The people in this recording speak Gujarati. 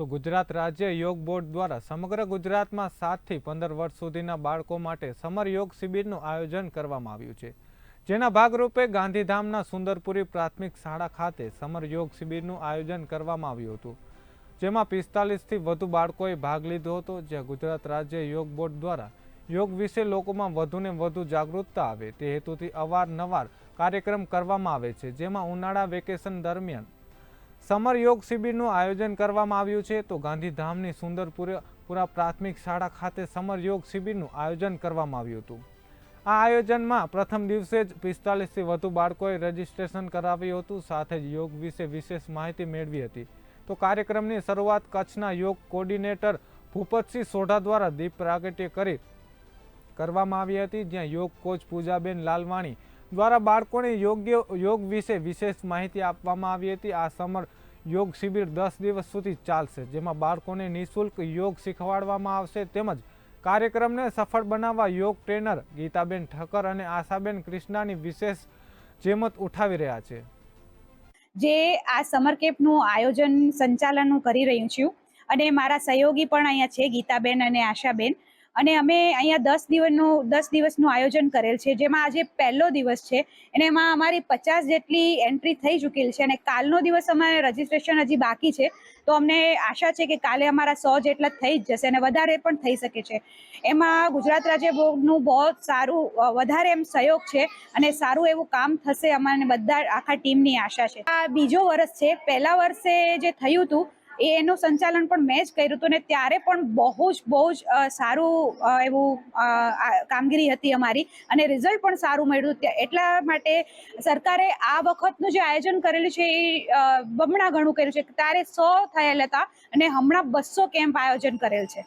તો ગુજરાત રાજ્ય યોગ બોર્ડ દ્વારા સમગ્ર ગુજરાતમાં સાતથી પંદર વર્ષ સુધીના બાળકો માટે સમર યોગ શિબિરનું આયોજન કરવામાં આવ્યું છે. જેના ભાગરૂપે ગાંધીધામના સુંદરપુરી પ્રાથમિક શાળા ખાતે સમર યોગ શિબિરનું આયોજન કરવામાં આવ્યું હતું. જેમાં પિસ્તાલીસથી વધુ બાળકોએ ભાગ લીધો હતો, જ્યાં ગુજરાત રાજ્ય યોગ બોર્ડ દ્વારા યોગ વિશે લોકોમાં વધુને વધુ જાગૃતતા આવે તે હેતુથી અવારનવાર કાર્યક્રમ કરવામાં આવે છે, જેમાં ઉનાળા વેકેશન દરમિયાન સમર યોગ શિબિરનું આયોજન કરવામાં આવ્યું છે. તો ગાંધીધામની સુંદરપુરા પુરા પ્રાથમિક શાળા ખાતે સમર યોગ શિબિરનું આયોજન કરવામાં આવ્યું હતું. આ આયોજનમાં પ્રથમ દિવસે જ પિસ્તાલીસથી વધુ બાળકોએ રજીસ્ટ્રેશન કરાવ્યું હતું. સાથે જ યોગ વિશે વિશેષ માહિતી મેળવી હતી. તો કાર્યક્રમની શરૂઆત કચ્છના યોગ કોર્ડિનેટર ભૂપતસિંહ સોઢા દ્વારા દીપ પ્રાગટ્ય કરી કરવામાં આવી હતી, જ્યાં યોગ કોચ પૂજાબેન લાલવાણી દ્વારા બાળકોને યોગ્ય યોગ વિશે વિશેષ માહિતી આપવામાં આવી હતી. આ સમર યોગ શિબિર દસ દિવસ સુધી ચાલશે, જેમાં બાળકોને નિઃશુલ્ક યોગ શીખવાડવામાં આવશે તેમજ કાર્યક્રમને સફળ બનાવવા યોગ ટ્રેનર ગીતાબેન ઠક્કર અને આશાબેન કૃષ્ણાની વિશેષ જેમત ઉઠાવી રહ્યા છે. જે આ સમર કેમ્પનું આયોજન સંચાલન હું કરી રહ્યું છું. અને મારા સહયોગી પણ અહીંયા છે ગીતાબેન અને આશાબેન. અને અમે અહીંયા દસ દિવસનું દસ દિવસનું આયોજન કરેલ છે, જેમાં આજે પહેલો દિવસ છે, અને એમાં અમારી પચાસ જેટલી એન્ટ્રી થઈ ચૂકેલ છે, અને કાલનો દિવસ અમારે રજીસ્ટ્રેશન હજી બાકી છે, તો અમને આશા છે કે કાલે અમારા સો જેટલા થઈ જ જશે, અને વધારે પણ થઈ શકે છે. એમાં ગુજરાત રાજ્ય બોર્ડનું બહુ સારું વધારે એમ સહયોગ છે, અને સારું એવું કામ થશે અમારે બધા, આખા ટીમની આશા છે. આ બીજો વર્ષ છે, પહેલા વર્ષે જે થયું હતું એ એનું સંચાલન પણ મેં જ કર્યું હતું ને ત્યારે પણ બહુ જ બહુ જ સારું એવું કામગીરી હતી અમારી અને રિઝલ્ટ પણ સારું મળ્યું. એટલા માટે સરકારે આ વખતનું જે આયોજન કરેલું છે એ બમણા ઘણું કર્યું છે. ત્યારે સો થયેલ હતા અને હમણાં બસો કેમ્પ આયોજન કરેલ છે.